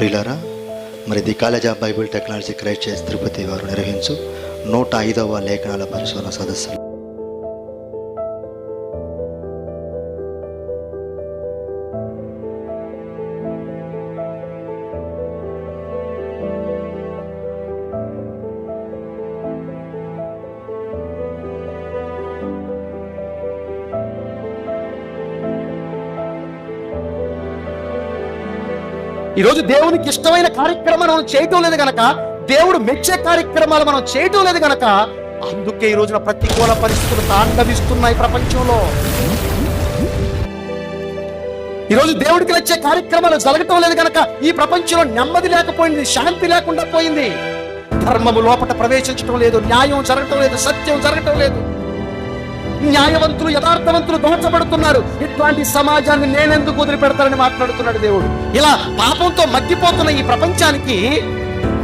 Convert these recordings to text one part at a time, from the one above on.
ప్రియులారా మరి the college of Bible technology Christ చేసి తిరుపతి వారు నిర్వహించు నూట ఐదవ లేఖనాల పరిశోధన సదస్సులు ఈరోజు దేవునికి ఇష్టమైన కార్యక్రమాలు మనం చేయటం లేదు గనక దేవుడు మెచ్చే కార్యక్రమాలు మనం చేయటం లేదు గనక అందుకే ఈ రోజున ప్రతికూల పరిస్థితులు తాండవిస్తున్నాయి ప్రపంచంలో. ఈరోజు దేవుడికి వచ్చే కార్యక్రమాలు జరగటం లేదు గనక ఈ ప్రపంచంలో నెమ్మది లేకపోయింది శాంతి లేకుండా పోయింది. ధర్మము లోపట ప్రవేశించడం లేదు న్యాయం జరగటం లేదు సత్యం జరగటం లేదు. న్యాయవంతులు యథార్థవంతులు దోచబడుతున్నారు ఇట్లాంటి సమాజాన్ని నేనెందుకు వదిలిపెడతానని మాట్లాడుతున్నాడు దేవుడు. ఇలా పాపంతో మగ్గిపోతున్న ఈ ప్రపంచానికి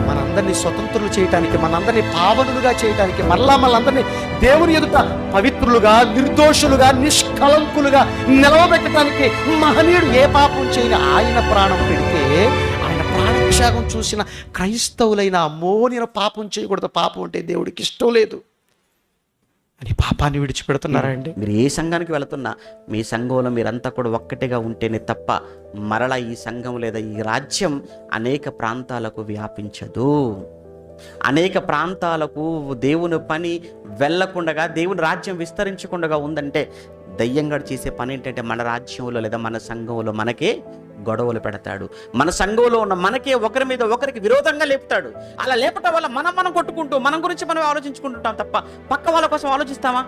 మనందరినీ స్వతంత్రులు చేయటానికి మనందరినీ పావనులుగా చేయటానికి మళ్ళా మనందరినీ దేవుని ఎదుట పవిత్రులుగా నిర్దోషులుగా నిష్కలంకులుగా నిలవబెట్టడానికి మహనీయుడు ఏ పాపం చేయని ఆయన ప్రాణం పెడితే ఆయన ప్రాణత్యాగం చూసిన క్రైస్తవులైన అమ్మో నేను పాపం చేయకూడదు. పాపం అంటే దేవుడికి ఇష్టం లేదు. అని పాపాన్ని విడిచిపెడుతున్నారండి. మీరు ఏ సంఘానికి వెళుతున్నా మీ సంఘంలో మీరంతా కూడా ఒక్కటిగా ఉంటేనే తప్ప మరలా ఈ సంఘం లేదా ఈ రాజ్యం అనేక ప్రాంతాలకు వ్యాపించదు. అనేక ప్రాంతాలకు దేవుని పని వెళ్ళకుండగా దేవుని రాజ్యం విస్తరించకుండా ఉందంటే దయ్యంగా చేసే పని ఏంటంటే మన రాజ్యంలో లేదా మన సంఘంలో మనకే గొడవలు పెడతాడు. మన సంఘంలో ఉన్న మనకే ఒకరి మీద ఒకరికి విరోధంగా లేపుతాడు. అలా లేపటం వల్ల మనం మనం కొట్టుకుంటూ మనం గురించి మనం ఆలోచించుకుంటుంటాం తప్ప పక్క వాళ్ళ కోసం ఆలోచిస్తామా?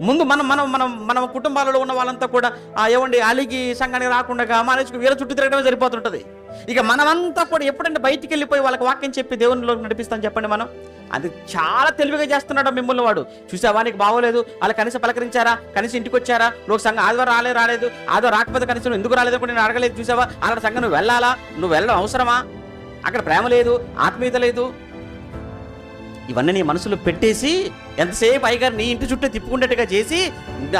ముందు మనం మనం మనం మన కుటుంబాలలో ఉన్న వాళ్ళంతా కూడా ఆ ఏమండి అలిగి సంఘానికి రాకుండా మానేసుకు వీళ్ళ చుట్టూ తిరగడమే సరిపోతుంటుంది. ఇక మనమంతా కూడా ఎప్పుడంటే బయటికి వెళ్ళిపోయి వాళ్ళకి వాక్యం చెప్పి దేవునిలో నడిపిస్తాం చెప్పండి మనం. అది చాలా తెలివిగా చేస్తున్నాడు మిమ్మల్ని వాడు. చూసావా? నీకు బాగోలేదు. అలా కనీసం పలకరించారా? కనీసం ఇంటికి వచ్చారా నువ్వు సంఘం ఆదివారం రాలేదు రాలేదు. ఆదివారం రాకపోతే కనీసం ఎందుకు రాలేదు కూడా నేను అడగలేదు చూసావా? అక్కడ సంఘం నువ్వు వెళ్ళాలా? నువ్వు వెళ్ళడం అవసరమా? అక్కడ ప్రేమ లేదు ఆత్మీయత లేదు. ఇవన్నీ నీ మనసులో పెట్టేసి ఎంతసేపు అయ్యగారు నీ ఇంటి చుట్టూ తిప్పుకున్నట్టుగా చేసి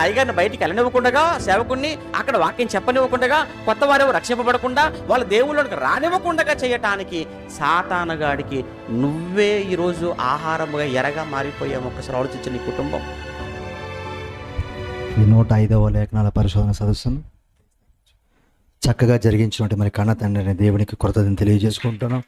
అయ్యగారిని బయటికి వెళ్ళనివ్వకుండా సేవకుణ్ణి అక్కడ వాక్యం చెప్పనివ్వకుండా కొత్త వారెవరు రక్షింపబడకుండా వాళ్ళ దేవుళ్ళకి రానివ్వకుండా చేయటానికి సాతానగాడికి నువ్వే ఈరోజు ఆహారముగా ఎరగా మారిపోయావు. ఒక్కసారి ఆలోచించు నీ కుటుంబం. ఈ నూట ఐదవ లేఖనాల పరిశోధన సదస్సును చక్కగా జరిగించినటువంటి మరి కన్న తండ్రిని దేవునికి కృతజ్ఞతలు తెలియజేసుకుంటున్నాం.